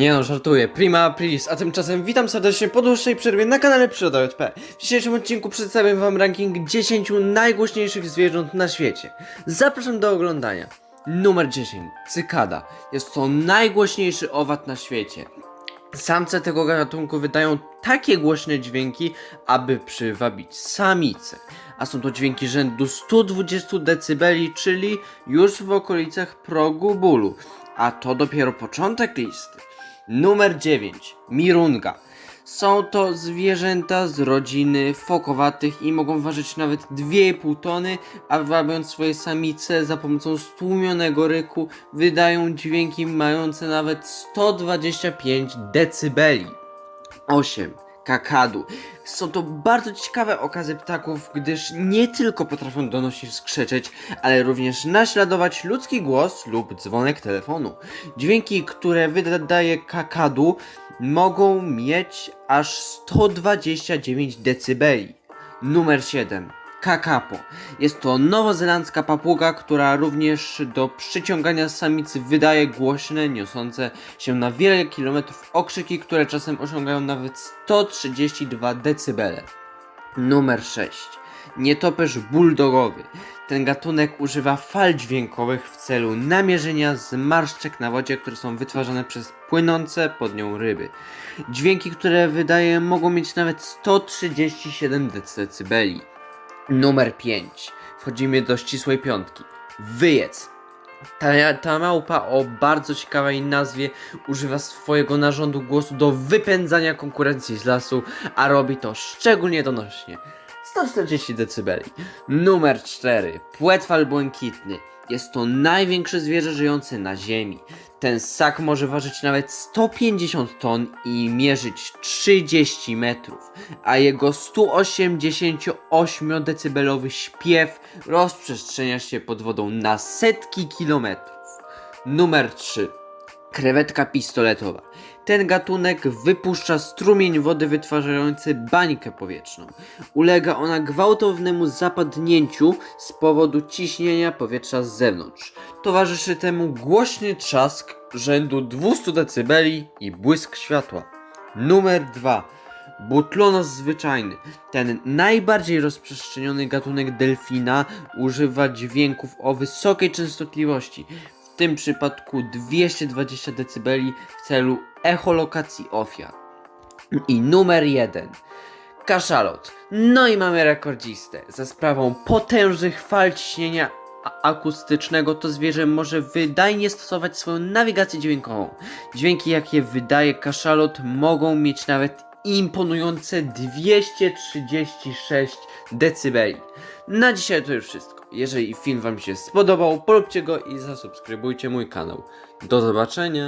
Nie no, żartuję. Prima aprilis, a tymczasem witam serdecznie po dłuższej przerwie na kanale Przyroda JP. W dzisiejszym odcinku przedstawię wam ranking 10 najgłośniejszych zwierząt na świecie. Zapraszam do oglądania. Numer 10. Cykada. Jest to najgłośniejszy owad na świecie. Samce tego gatunku wydają takie głośne dźwięki, aby przywabić samice. A są to dźwięki rzędu 120 dB, czyli już w okolicach progu bólu. A to dopiero początek listy. Numer 9. Mirunga. Są to zwierzęta z rodziny fokowatych i mogą ważyć nawet 2,5 tony, a wabiąc swoje samice za pomocą stłumionego ryku wydają dźwięki mające nawet 125 decybeli. 8. Kakadu. Są to bardzo ciekawe okazy ptaków, gdyż nie tylko potrafią donośnie skrzeczeć, ale również naśladować ludzki głos lub dzwonek telefonu. Dźwięki, które wydaje kakadu, mogą mieć aż 129 decybeli. Numer 7. Kakapo. Jest to nowozelandzka papuga, która również do przyciągania samicy wydaje głośne, niosące się na wiele kilometrów okrzyki, które czasem osiągają nawet 132 decybele. Numer 6. Nietoperz bulldogowy. Ten gatunek używa fal dźwiękowych w celu namierzenia zmarszczek na wodzie, które są wytwarzane przez płynące pod nią ryby. Dźwięki, które wydaje mogą mieć nawet 137 decybeli. Numer 5. Wchodzimy do ścisłej piątki. Wyjec. Ta, ta małpa o bardzo ciekawej nazwie używa swojego narządu głosu do wypędzania konkurencji z lasu, a robi to szczególnie donośnie. 140 dB. Numer 4. Płetwal błękitny. Jest to największe zwierzę żyjące na Ziemi. Ten ssak może ważyć nawet 150 ton i mierzyć 30 metrów, a jego 188 decybelowy śpiew rozprzestrzenia się pod wodą na setki kilometrów. Numer 3. Krewetka pistoletowa. Ten gatunek wypuszcza strumień wody wytwarzający bańkę powietrzną. Ulega ona gwałtownemu zapadnięciu z powodu ciśnienia powietrza z zewnątrz. Towarzyszy temu głośny trzask rzędu 200 dB i błysk światła. Numer 2. Butlonos zwyczajny. Ten najbardziej rozprzestrzeniony gatunek delfina używa dźwięków o wysokiej częstotliwości, tym przypadku 220 dB w celu echolokacji ofiar. I numer 1. Kaszalot. No i mamy rekordzistę. Za sprawą potężnych fal ciśnienia akustycznego to zwierzę może wydajnie stosować swoją nawigację dźwiękową. Dźwięki jakie wydaje kaszalot mogą mieć nawet imponujące 236 decybeli. Na dzisiaj to już wszystko. Jeżeli film wam się spodobał, polubcie go i zasubskrybujcie mój kanał. Do zobaczenia!